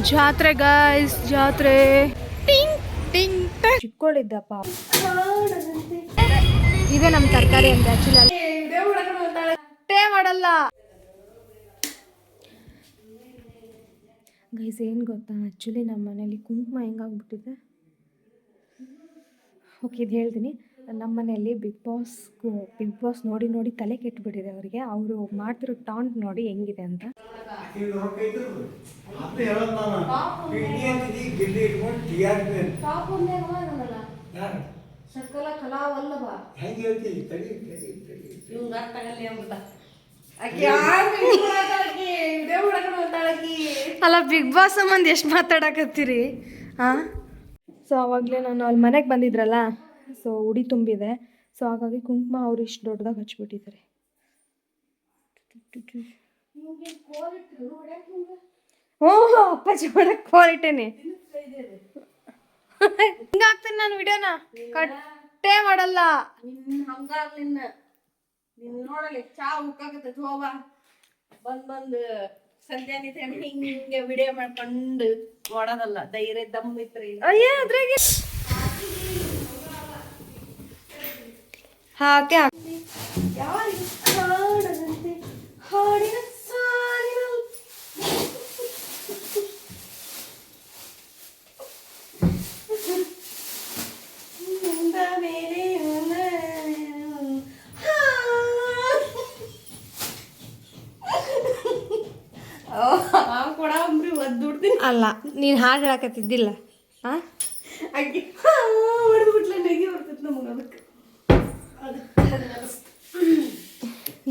ಜಾತ್ರೆ ಗಾಯ್ಸ್ ಜಾತ್ರೆ. ಟಿಂಗ್ ಟಿಂಗ್ ಚಿಕ್ಕೋಳಿದ್ದಪ್ಪ ಇದೆ ನಮ್ಮ ತರಕಾರಿ ಅಂತ ಅಷ್ಟೇ ಮಾಡಲ್ಲ. ಗೈಸ್ ಏನು ಗೊತ್ತಾ? ಆ್ಯಕ್ಚುಲಿ ನಮ್ಮ ಮನೇಲಿ ಕುಂಕುಮ ಹೆಂಗಾಗ್ಬಿಟ್ಟಿದೆ? ಓಕೆ ಇದು ಹೇಳ್ತೀನಿ. ನಮ್ಮ ಮನೆಯಲ್ಲಿ ಬಿಗ್ ಬಾಸ್ ಬಿಗ್ ಬಾಸ್ ನೋಡಿ ನೋಡಿ ತಲೆ ಕೆಟ್ಟುಬಿಟ್ಟಿದೆ ಅವರಿಗೆ. ಅವರು ಮಾಡ್ತಿರೋ ಟಾಂಟ್ ನೋಡಿ ಹೆಂಗಿದೆ ಅಂತ. ಅಲ್ಲ, ಬಿಗ್ ಬಾಸ್ ಸಂಬಂಧ ಎಷ್ಟು ಮಾತಾಡಕತ್ತೀರಿ? ಹಾಂ ಸೊ, ಅವಾಗಲೇ ನಾನು ಅಲ್ಲಿ ಮನೆಗೆ ಬಂದಿದ್ರಲ್ಲ? ಸೊ ಉಡಿ ತುಂಬಿದೆ. ಸೊ ಹಾಗಾಗಿ ಕುಂಕುಮ ಅವ್ರು ಇಷ್ಟು ದೊಡ್ಡದಾಗಿ ಹಚ್ಬಿಟ್ಟಿದ್ದಾರೆ. ಹ್ಞೂ ಅಪ್ಪಾಜಿ ಒಳಗೆ ಕ್ವಾಲಿಟಿನೇ ಹಿಂಗಾಗ್ತೀನಿ ನಾನು ವಿಡಿಯೋನ. ಕಟ್ಟೇ ಮಾಡಲ್ಲ. ನಿನ್ನ ಹಂಗಾರ್ ನಿನ್ನ ನಿನ್ನ ನೋಡಲಿ ಚಾ ಉಕ್ಕಾಗತ್ತೆ ಹೋಗ ಬಂದ್ ಬಂದ್. ಸಂಜೆ ಹಿಂಗೆ ವಿಡಿಯೋ ಮಾಡ್ಕೊಂಡು ಮಾಡೋದಲ್ಲ ಧೈರ್ಯ ದಮ್ ಇತ್ರಿ. ಅಯ್ಯ ಅದ್ರಾಗೆ ಹಾಕೆ ಹಾಡಿನ ಸಾಲಿನಲ್ಲಿ ಮುಂದ ಮೇಲೆ ಮುಂದ ಆ ಕೊಡ ಅಂಬ್ರಿ ಒದ್ದುಡ್ತೀನಿ ಅಲ್ಲ ನೀನು ಹಾಡು ಹೇಳಕತ್ತಿದ್ದಿಲ್ಲ. ಹಾಂ ಅಕ್ಕಿ ಹೊಡೆದು ಬಿಟ್ಲೆ ನೆಗಿ ಬರ್ತೈತೆ ನಮಗೆ ಅದಕ್ಕೆ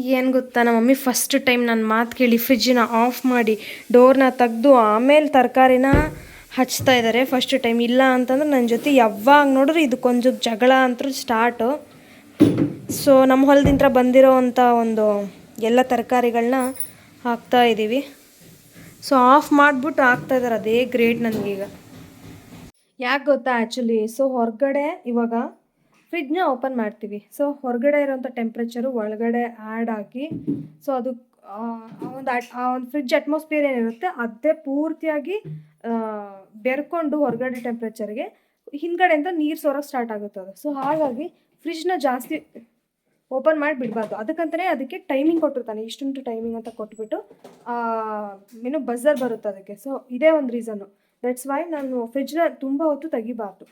ಏನು ಗೊತ್ತಾ? ನಮ್ಮ ಮಮ್ಮಿ ಫಸ್ಟ್ ಟೈಮ್ ನನ್ನ ಮಾತು ಕೇಳಿ ಫ್ರಿಜ್ಜನ್ನ ಆಫ್ ಮಾಡಿ ಡೋರ್ನ ತೆಗೆದು ಆಮೇಲೆ ತರಕಾರಿನ ಹಚ್ತಾ ಇದ್ದಾರೆ ಫಸ್ಟ್ ಟೈಮ್ ಇಲ್ಲ ಅಂತಂದ್ರೆ ನನ್ನ ಜೊತೆ ಯಾವಾಗ ನೋಡಿದ್ರೆ ಇದಕ್ಕೊಂದು ಜಗಳ ಅಂತೂ ಸ್ಟಾರ್ಟು ಸೊ ನಮ್ಮ ಹೊಲದಿಂದ ಬಂದಿರೋ ಅಂಥ ಒಂದು ಎಲ್ಲ ತರಕಾರಿಗಳನ್ನ ಹಾಕ್ತಾ ಇದ್ದೀವಿ ಸೊ ಆಫ್ ಮಾಡಿಬಿಟ್ಟು ಹಾಕ್ತಾ ಇದ್ದಾರೆ ಅದೇ ಗ್ರೇಟ್ ನನಗೀಗ. ಯಾಕೆ ಗೊತ್ತಾ ಆ್ಯಕ್ಚುಲಿ ಸೊ ಹೊರಗಡೆ ಇವಾಗ ಫ್ರಿಡ್ಜ್ನ ಓಪನ್ ಮಾಡ್ತೀವಿ. ಸೊ ಹೊರಗಡೆ ಇರೋಂಥ ಟೆಂಪ್ರೇಚರು ಒಳಗಡೆ ಆ್ಯಡ್ ಆಗಿ ಸೊ ಅದು ಒಂದು ಆ ಒಂದು ಫ್ರಿಡ್ಜ್ ಅಟ್ಮಾಸ್ಫಿಯರ್ ಏನಿರುತ್ತೆ, ಅದೇ ಪೂರ್ತಿಯಾಗಿ ಬೆರ್ಕೊಂಡು ಹೊರಗಡೆ ಟೆಂಪ್ರೇಚರ್ಗೆ ಹಿಂದ್ಗಡೆಯಿಂದ ನೀರು ಸೋರಕ್ಕೆ ಸ್ಟಾರ್ಟ್ ಆಗುತ್ತೆ ಅದು. ಸೊ ಹಾಗಾಗಿ ಫ್ರಿಜ್ನ ಜಾಸ್ತಿ ಓಪನ್ ಮಾಡಿ ಬಿಡಬಾರ್ದು. ಅದಕ್ಕಂತಲೇ ಅದಕ್ಕೆ ಟೈಮಿಂಗ್ ಕೊಟ್ಟಿರ್ತಾನೆ. ಇಷ್ಟುಂಟು ಟೈಮಿಂಗ್ ಅಂತ ಕೊಟ್ಬಿಟ್ಟು ಏನು ಬಜರ್ ಬರುತ್ತೆ ಅದಕ್ಕೆ. ಸೊ ಇದೇ ಒಂದು ರೀಸನ್ನು ದಟ್ಸ್ ವೈ ನಾನು ಫ್ರಿಜ್ನ ತುಂಬ ಹೊತ್ತು ತೆಗಿಬಾರ್ದು.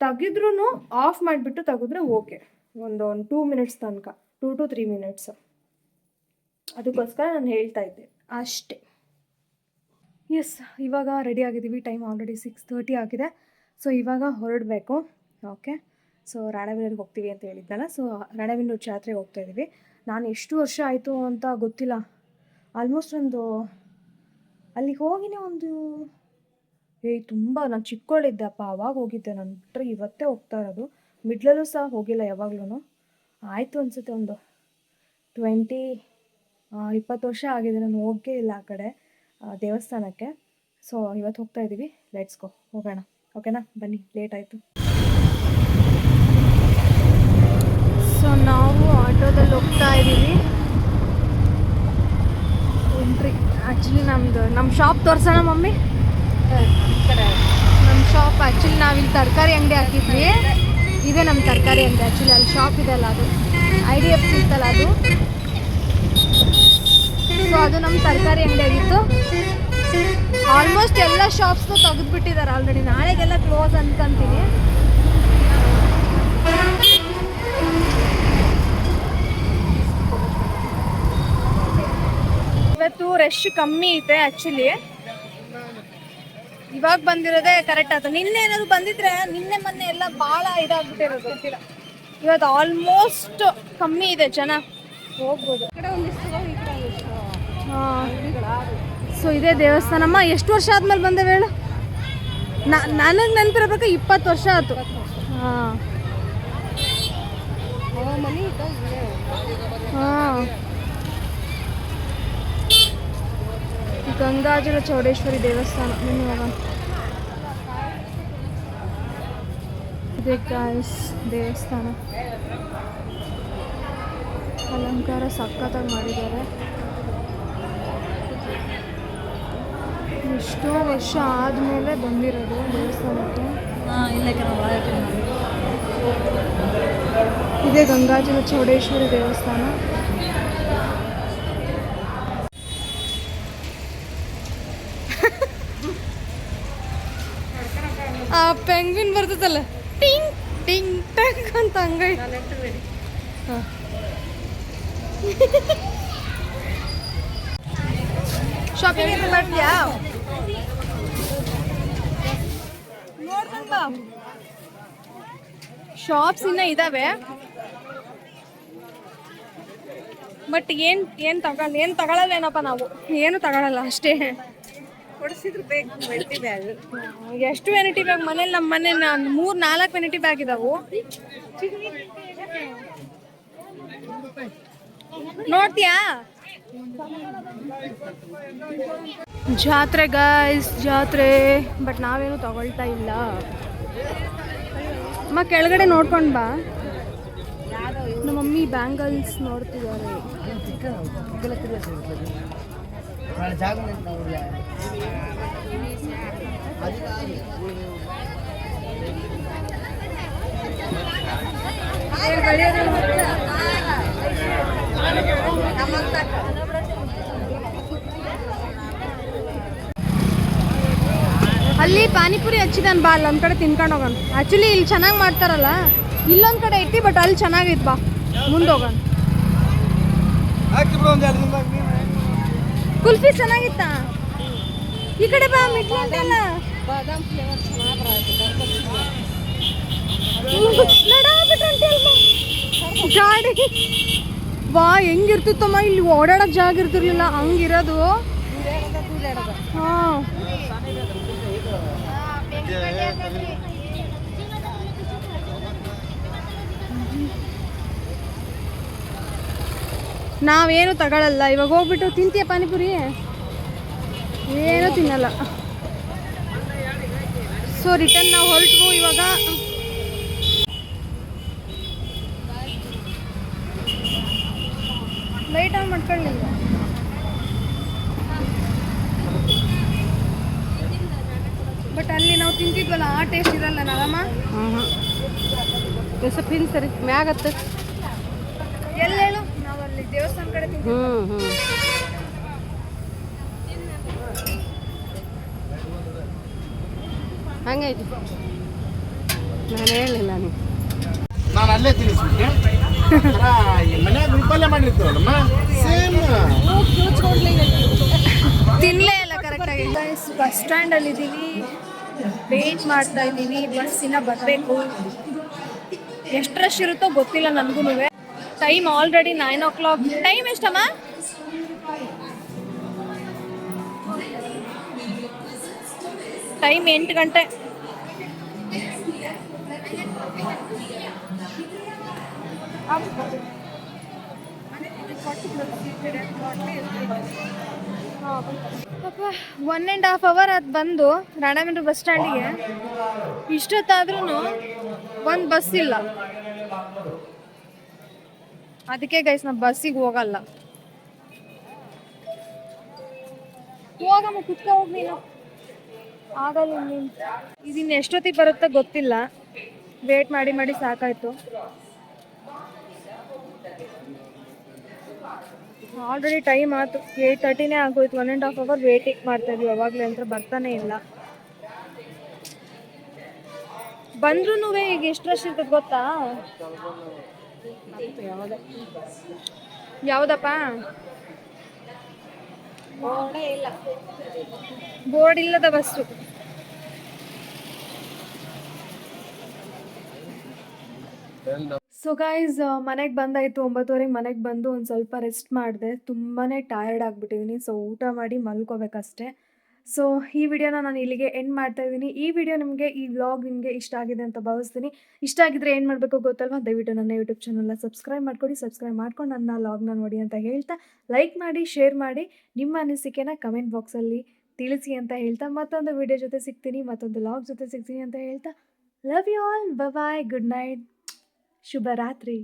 ತೆಗಿದ್ರೂ ಆಫ್ ಮಾಡಿಬಿಟ್ಟು ತೆಗೆದ್ರೆ ಓಕೆ ಒಂದು ಒಂದು ಟೂ ಮಿನಿಟ್ಸ್ ತನಕ ಟೂ ಟು ತ್ರೀ ಮಿನಿಟ್ಸ್ ಅದಕ್ಕೋಸ್ಕರ ನಾನು ಹೇಳ್ತಾ ಇದ್ದೆ, ಅಷ್ಟೇ. ಎಸ್ ಇವಾಗ ರೆಡಿ ಆಗಿದ್ದೀವಿ ಟೈಮ್ ಆಲ್ರೆಡಿ ಸಿಕ್ಸ್ ತರ್ಟಿ ಆಗಿದೆ. ಸೊ ಇವಾಗ ಹೊರಡಬೇಕು ಓಕೆ ಸೊ ರಾಣೆಬೆನ್ನೂರಿಗೆ ಹೋಗ್ತೀವಿ ಅಂತ ಹೇಳಿದ್ನಲ್ಲ ಸೊ ರಾಣೆಬೆನ್ನೂರು ಜಾತ್ರೆಗೆ ಹೋಗ್ತಾ ಇದ್ದೀವಿ. ನಾನು ಎಷ್ಟು ವರ್ಷ ಆಯಿತು ಅಂತ ಗೊತ್ತಿಲ್ಲ. ಆಲ್ಮೋಸ್ಟ್ ಒಂದು ಅಲ್ಲಿಗೆ ಹೋಗಿನೇ ಒಂದು ಏಯ್ ತುಂಬ ನಾನು ಚಿಕ್ಕವಳಿದ್ದೆಪ್ಪ ಅವಾಗ ಹೋಗಿದ್ದೆ ನಾನು ಬಿಟ್ಟರೆ ಇವತ್ತೇ ಹೋಗ್ತಾ ಇರೋದು. ಮಿಡ್ಲಲ್ಲೂ ಸಹ ಹೋಗಿಲ್ಲ ಯಾವಾಗ್ಲೂ ಆಯಿತು ಅನಿಸುತ್ತೆ ಒಂದು ಟ್ವೆಂಟಿ ಇಪ್ಪತ್ತು ವರ್ಷ ಆಗಿದೆ, ನಾನು ಹೋಗೇ ಇಲ್ಲ ಆ ಕಡೆ ದೇವಸ್ಥಾನಕ್ಕೆ. ಸೊ ಇವತ್ತು ಹೋಗ್ತಾ ಇದ್ದೀವಿ ಲೆಟ್ಸ್ ಗೋ ಹೋಗೋಣ. ಓಕೆನಾ ಬನ್ನಿ. ಲೇಟ್ ಆಯಿತು. ಸೊ ನಾವು ಆಟೋದಲ್ಲಿ ಹೋಗ್ತಾ ಇದ್ದೀವಿ ಎಂಟ್ರಿ ಆ್ಯಕ್ಚುಲಿ ನಮ್ಮದು ನಮ್ಮ ಶಾಪ್ ತೋರಿಸೋಣ ಮಮ್ಮಿ? ನಮ್ಮ ಶಾಪ್ ಆ್ಯಕ್ಚುಲಿ ನಾವಿಲ್ಲಿ ತರಕಾರಿ ಅಂಗಡಿ ಹಾಕಿದ್ವಿ. ಇದೆ ನಮ್ಮ ತರಕಾರಿ ಅಂಗಡಿ. ಆ್ಯಕ್ಚುಲಿ ಅಲ್ಲಿ ಶಾಪ್ ಇದೆ ಅಲ್ಲ ಅದು. ಐ ಡಿ ಎಫ್ ಸಿ ಇತ್ತಲ್ಲ ಅದು. ಸೊ ಅದು ನಮ್ಮ ತರಕಾರಿ ಅಂಗಡಿ ಆಗಿತ್ತು. ಆಲ್ಮೋಸ್ಟ್ ಎಲ್ಲ ಶಾಪ್ಸ್ನು ತೆಗೆದುಬಿಟ್ಟಿದ್ದಾರೆ ಆಲ್ರೆಡಿ ನಾಳೆಗೆಲ್ಲ ಕ್ಲೋಸ್ ಅನ್ಕೊಂತೀನಿ. ಇವತ್ತು ರಶ್ ಕಮ್ಮಿ ಐತೆ ಆ್ಯಕ್ಚುಲಿ ಇವಾಗ ಬಂದಿರೋದೇ ಕರೆಕ್ಟ್ ಆಯ್ತು. ನಿನ್ನೆ ಏನಾದ್ರು ಬಂದಿದ್ರೆ ನಿನ್ನೆ ಮೊನ್ನೆ ಎಲ್ಲ ಭಾಳ ಇದಾಗ್ಬಿಟ್ಟಿರೋದು ಗೊತ್ತಿಲ್ಲ. ಇವತ್ತು ಆಲ್ಮೋಸ್ಟ್ ಕಮ್ಮಿ ಇದೆ ಜನ. ಹೋಗ್ಬೋದು. ಸೊ ಇದೇ ದೇವಸ್ಥಾನಮ್ಮ ಎಷ್ಟು ವರ್ಷ ಆದ್ಮೇಲೆ ಬಂದೆ ಹೇಳು ನನಗೆ ನೆನಪಿರ್ಬೇಕು ಇಪ್ಪತ್ತು ವರ್ಷ ಆಯ್ತು. ಹಾಂ. ಹಾಂ. ಗಂಗಾಜಲ ಚೌಡೇಶ್ವರಿ ದೇವಸ್ಥಾನ. ಬನ್ನಿ ಹೋಗೋಣ ಇದೆ ಗಾಯ್ಸ್ ದೇವಸ್ಥಾನ. ಅಲಂಕಾರ ಸಖತ್ತಾಗಿ ಮಾಡಿದ್ದಾರೆ. ಎಷ್ಟೋ ವರ್ಷ ಆದಮೇಲೆ ಬಂದಿರೋದು ದೇವಸ್ಥಾನಕ್ಕೆ. ಇದೇ ಗಂಗಾಜಲ ಚೌಡೇಶ್ವರಿ ದೇವಸ್ಥಾನ. ಆ ಪೆಂಗ್ವಿನ್ ಬರ್ತದಲ್ಲ? ಟಿಂಗ್ ಟಿಂಗ್ ಟಂಗ್ ಅಂತ ಹಂಗ ಶಾಪಿಂಗ್ ಎಲ್ಲ ಮಾಡ್ತೀಯಾ? ಶಾಪ್ಸ್ ಇನ್ನ ಇದಾವೆ. ಬಟ್ ಏನ್ ಏನ್ ತಗೊಳ್ ಏನ್ ತಗೊಳಲ್ಲೇನಪ್ಪ ನಾವು? ಏನು ತಗೊಳಲ್ಲ ಅಷ್ಟೇ. ಕೊಡಿಸಿದ್ರು ಬೇಕು ವೆನಿಟಿ ಬ್ಯಾಗ್. ಎಷ್ಟು ವೆನಿಟಿ ಬ್ಯಾಗ್? ಮನೇಲಿ ನಮ್ಮ ಮನೆ ಮೂರ್, ನಾಲ್ಕು ವೆನಿಟಿ ಬ್ಯಾಗ್ ಇದಾವು. ನೋಡ್ತೀಯಾ? ಜಾತ್ರೆ ಗಾಯ್ಸ್ ಜಾತ್ರೆ. ಬಟ್ ನಾವೇನು ತಗೊಳ್ತಾ ಇಲ್ಲ. ಅಮ್ಮ, ಕೆಳಗಡೆ ನೋಡ್ಕೊಂಡ್ ಬಾ. ನಮ್ಮ ಮಮ್ಮಿ ಬ್ಯಾಂಗಲ್ಸ್ ನೋಡ್ತಿದ್ದಾರೆ. ಅಲ್ಲಿ ಪಾನಿಪುರಿ ಹಚ್ಚಿದಾನ ಬಾ ಅಲ್ಲಿ ಒಂದ್ ಕಡೆ ತಿನ್ಕೊಂಡು ಹೋಗೋಣ ಆಕ್ಚುಲಿ ಇಲ್ಲಿ ಚೆನ್ನಾಗಿ ಮಾಡ್ತಾರಲ್ಲ. ಇಲ್ಲೊಂದ್ ಕಡೆ ಐತಿ ಬಟ್ ಅಲ್ಲಿ ಚೆನ್ನಾಗೈತ್ ಬಾ. ಮುಂದೆ ಹೋಗೋಣ ಕುಲ್ಫಿ ಚೆನ್ನಾಗಿತ್ತ? ಈ ಕಡೆ ಬಾ, ಮಿಟ್ಲು ಬಾ ಬಾದಾಮ್ ವಾ ಹೆಂಗಿರ್ತಿತ್ತಮ್ಮ, ಇಲ್ಲಿ ಓಡಾಡಕ್ ಜಾಗ ಇರ್ತಿರ್ಲಿಲ್ಲ, ಹಂಗಿರೋದು. ಹಾ. ನಾವೇನು ತಗೊಳಲ್ಲ. ಇವಾಗ ಹೋಗ್ಬಿಟ್ಟು ತಿಂತೀಯ ಪಾನಿಪುರಿ? ಏನು ತಿನ್ನಲ್ಲ. ಸೊ ರಿಟರ್ನ್ ನಾವು ಹೊರಟು ಇವಾಗ. ಲೈಟ್ ಆನ್ ಮಾಡ್ಕೊಳ್ಳಿಲ್ಲ ಬಟ್ ಅಲ್ಲಿ ನಾವು ತಿಂತಿದ್ವಲ್ಲ ಆ ಟೇಸ್ಟ್ ಇರಲ್ಲ ನಾವಮ್ಮ ಸ್ವಲ್ಪ ಹಿಂಗೆ ಸರಿ ಮ್ಯಾಗತ್ತೆ ಎಲ್ಲೇಳು? ದೇವಸ್ಥಾನ ಕಡೆ ಹ್ಞೂ ಹ್ಞೂ ಹಂಗೈತಿ ನಾನು ಹೇಳಿಲ್ಲ ನೀವು ನಾನು ಅಲ್ಲೇ ತಿಳಿಸ್ಬಿಟ್ಟೆ. ಮನ್ಯಾಗ ಉಳ್ಪಲ್ಲೆ ಮಾಡಿರ್ತೀವಲ್ಲಮ್ಮ? ಸೇಮ್ ತಿನ್ಲೇ ಇಲ್ಲ ಕರೆಕ್ಟಾಗಿ ಬಸ್ ಸ್ಟ್ಯಾಂಡಲ್ಲಿ ಇದ್ದೀವಿ ವೇಟ್ ಮಾಡ್ತಾ ಇದ್ದೀವಿ ಬಸ್ಸಿನ ಇನ್ನ ಬರಬೇಕು. ಎಷ್ಟು ರಶ್ ಇರುತ್ತೋ ಗೊತ್ತಿಲ್ಲ ನನಗೂ time already nine o'clock time ಎಷ್ಟಮ್ಮ time ಎಂಟು ಗಂಟೆ. ಒನ್ ಆ್ಯಂಡ್ ಹಾಫ್ ಅವರ್ ಅದು ಬಂದು ರಾಣಾಮಿಂದ್ರ ಬಸ್ ಸ್ಟ್ಯಾಂಡಿಗೆ ಇಷ್ಟೊತ್ತಾದ್ರೂ ಒಂದು ಬಸ್ ಇಲ್ಲ. ಅದಕ್ಕೆ ಗೈಸ್ ನಾ ಬಸ್ಸಿಗೆ ಹೋಗಲ್ಲ. ಹೋಗಮ್ಮ, ಕುತ್ಕೊ, ಹೋಗಿ ನೀನು. ಆಗಲ್ಲ ನೀನು ಇದನ್ನ ಎಷ್ಟೊತ್ತಿಗೆ ಬರುತ್ತೋ ಗೊತ್ತಿಲ್ಲ. ವೇಟ್ ಮಾಡಿ ಮಾಡಿ ಸಾಕಾಯ್ತು. ಆಲ್ರೆಡಿ ಟೈಮ್ ಆಯ್ತು. ಏಟ್ ತರ್ಟಿನೇ ಆಗೋಯ್ತು. One and half hour waiting ಮಾಡ್ತಾ ಇದ್ವಿ. ಅವಾಗಲೇ ಅಂತ ಬರ್ತಾನೆ ಇಲ್ಲ. ಬಂದ್ರೂ ಈಗ ಎಷ್ಟು ರಶ್ ಇರ್ತದೆ ಗೊತ್ತಾ? ಯಾವುದಪ್ಪ? ಬೋರ್ಡ್ ಇಲ್ಲದ ಬಸ್ಸು. ಸೊ ಗೈಸ್ ಮನೆಗೆ ಬಂದಾಯಿತು. ಒಂಬತ್ತುವರೆಗೆ ಮನೆಗೆ ಬಂದು ಒಂದು ಸ್ವಲ್ಪ ರೆಸ್ಟ್ ಮಾಡಿದೆ. ತುಂಬಾ ಟಯರ್ಡ್ ಆಗಿಬಿಟ್ಟಿದ್ದೀನಿ ಸೊ ಊಟ ಮಾಡಿ ಮಲ್ಕೋಬೇಕಷ್ಟೆ. ಸೊ ಈ ವಿಡಿಯೋನ ನಾನು ಇಲ್ಲಿಗೆ ಎಂಡ್ ಮಾಡ್ತಾ ಇದ್ದೀನಿ. ಈ ವಿಡಿಯೋ ನಿಮಗೆ, ಈ ವ್ಲಾಗ್ ನಿಮಗೆ ಇಷ್ಟ ಆಗಿದೆ ಅಂತ ಭಾವಿಸ್ತೀನಿ. ಇಷ್ಟ ಆಗಿದ್ರೆ ಏನು ಮಾಡಬೇಕು ಗೊತ್ತಲ್ವಾ? ದಯವಿಟ್ಟು ನನ್ನ ಯೂಟ್ಯೂಬ್ ಚಾನಲ್ನ ಸಬ್ಸ್ಕ್ರೈಬ್ ಮಾಡ್ಕೊಡಿ. ಸಬ್ಸ್ಕ್ರೈಬ್ ಮಾಡ್ಕೊಂಡು ನನ್ನ ವ್ಲಾಗ್ನ ನೋಡಿ ಅಂತ ಹೇಳ್ತಾ ಲೈಕ್ ಮಾಡಿ ಶೇರ್ ಮಾಡಿ, ನಿಮ್ಮ ಅನಿಸಿಕೆನ ಕಮೆಂಟ್ ಬಾಕ್ಸಲ್ಲಿ ತಿಳಿಸಿ ಅಂತ ಹೇಳ್ತಾ, ಮತ್ತೊಂದು ವಿಡಿಯೋ ಜೊತೆ ಸಿಗ್ತೀನಿ, ಮತ್ತೊಂದು ಲಾಗ್ ಜೊತೆ ಸಿಗ್ತೀನಿ ಅಂತ ಹೇಳ್ತಾ love you all bye good night ಶುಭರಾತ್ರಿ.